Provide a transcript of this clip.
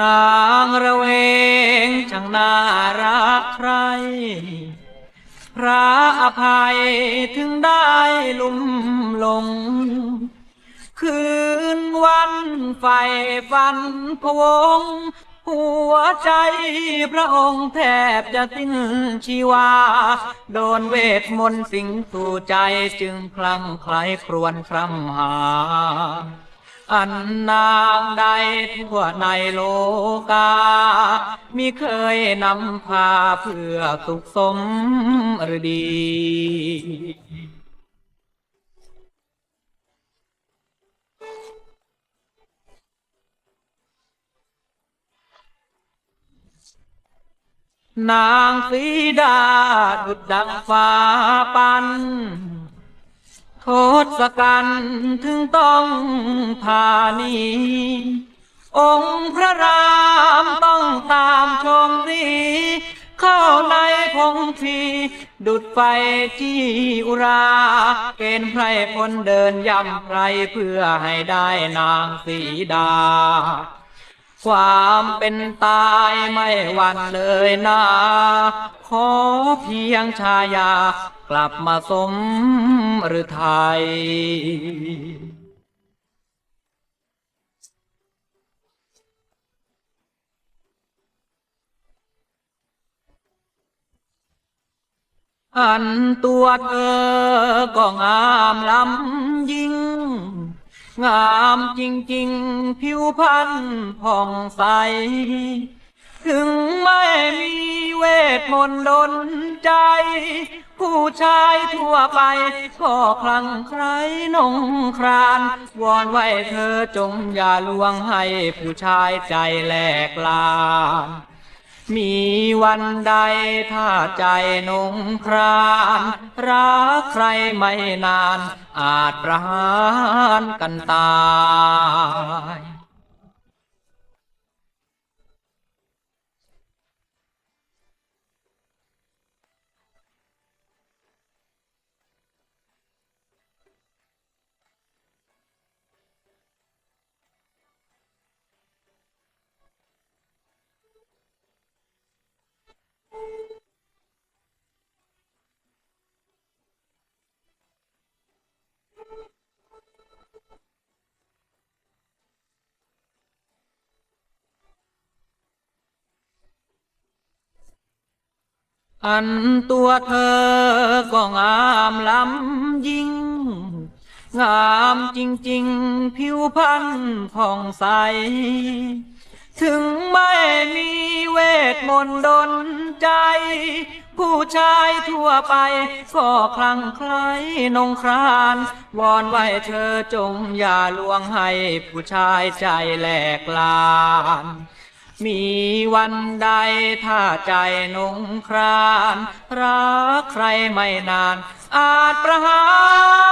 นางระเวงช่างน่ารักใคร พระอภัยถึงได้ลุ่มหลง คืนวันไฟฟันพวง หัวใจพระองค์แทบจะสิ้นชีวา โดนเวทมนต์สิงสู่ใจจึงคลั่งคล้ครวญคร่ำหา อันนางใดทั่วในโลกา มิเคยนำพาเพื่อสุขสมหรือดี นางสีดาดุดดังฟ้าปัน ทษกันถึงต้องพานีองค์พระรามต้องตามชมดีเข้าในพงทีดุดไฟที่อุราเกณฑ์ไพรพลเดินย่ำไพรเพื่อให้ได้นางสีดา ความเป็นตายไม่หวั่นเลยนะขอเพียงชายา กลับมาสมหรือไทย อันตัวเธอก็งามล้ำยิ่ง งามจริง ๆ ผิวพรรณผ่องใส ถึงไม่มีเวทมนต์ดนใจ ผู้ชายทั่วไป ก็คลั่งไคล้นงคราน วอนไว้เธอจงอย่าลวงให้ผู้ชายใจแหลกลามีวันใดถ้าใจนงครานรักใครไม่นาน อาจประหารกันตาย อันตัวเธอก็งามล้ำยิ่ง งามจริง ๆ ผิวพรรณผ่องใส ถึงไม่มีเวทมนต์ดนใจ ผู้ชายทั่วไป ก็คลั่งไคล้นงคราน วอนไหวเธอจงอย่าลวงให้ผู้ชายใจแหลกลาน มีวันใดถ้าใจนงคราน รักใครไม่นานอาจประหาร